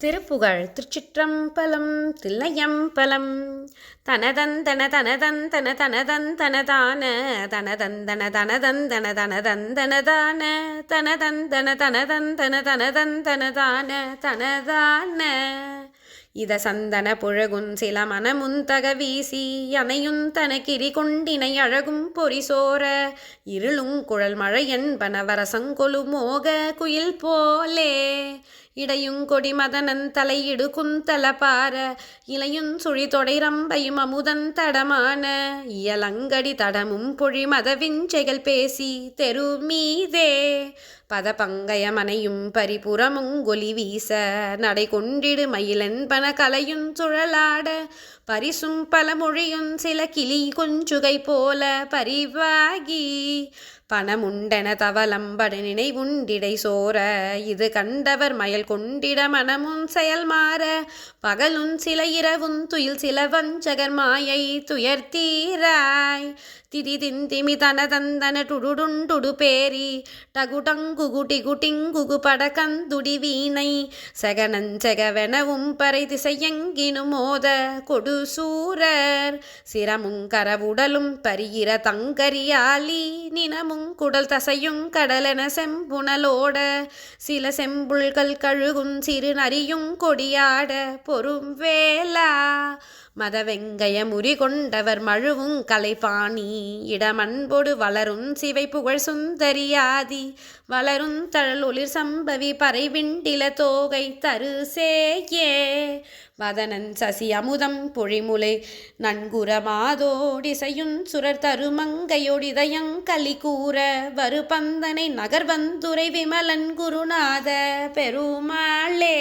திருப்புகழ் திருச்சிற்றம்பலம் தில்லையம்பலம். தனதந்தன தனதந்தன தனதந்தனதான தனதந்தன தனதந்தன தனதந்தனதான தனதந்தன தனதந்தன தனதந்தனதான தனதான. இத சந்தன புழகும் சில மனமுந்தக வீசி அணையுந் கிரி கொண்டினை அழகும் பொறிசோர. இருளும் குழல் மழை என்பன வரசங்கொலு மோக குயில் போலே. இடையுங்கொடி மதனன் தலையிடு குந்தல பார இலையுன் சுழி தொடை ரம்பையும் அமுதன் தடமான இயலங்கடி தடமும் பொழி மதவிஞ்சைகள் பேசி தெரு மீதே பத பங்கய பரிபுறமும் பரிபுறமுங்கொலி வீச நடை கொண்டிடு மயிலென்பன கலையும் சுழலாட பரிசும் பலமொழியும் சில கிளி கொஞ்சுகை போல பரிவாகி. பணமுண்டென தவலம்பட நினைவுண்டிடை சோர இது கண்டவர் மயல் கொண்டிட மனமும் செயல் மாற. பகலும் சில இரவும் துயில் சில வஞ்சகர் மாயை துயர்த்தீராய். திதி திந்திமி தன தந்தன டுடுடுண்டுடு பேரி டகுடங்குகு டிகுடிங்குகு படகந்துடி வீணை. செகனஞ்செகவெனவும் பறை திசையெங்கினும் மோத கொடு சூரர். சிரமுங் கரவுடலும் பரிகிற தங்கரியாலி நினமுங் குடல் தசையும் கடலென செம்புணலோட. சில செம்புள்கள் கழுகும் சிறு நரியும் கொடியாட பொறும் வேலா மதவெங்கய முறி கொண்டவர் மழுவுங் கலைபாணி இடமன்பொடு வளரும் சிவை புகழ் சுந்தரியாதி. வளரும் தழல் ஒளிர் சம்பவி பறைவிண்டில தோகை தருசேயே. மதனன் வதனன் சசி அமுதம் பொழிமுலை நன்குர மாதோடிசையுன் சுரர் தருமங்கையொடிதயங்களி கூற வரு பந்தனை நகர்வந்துரை விமலன் குருநாத பெருமாளே.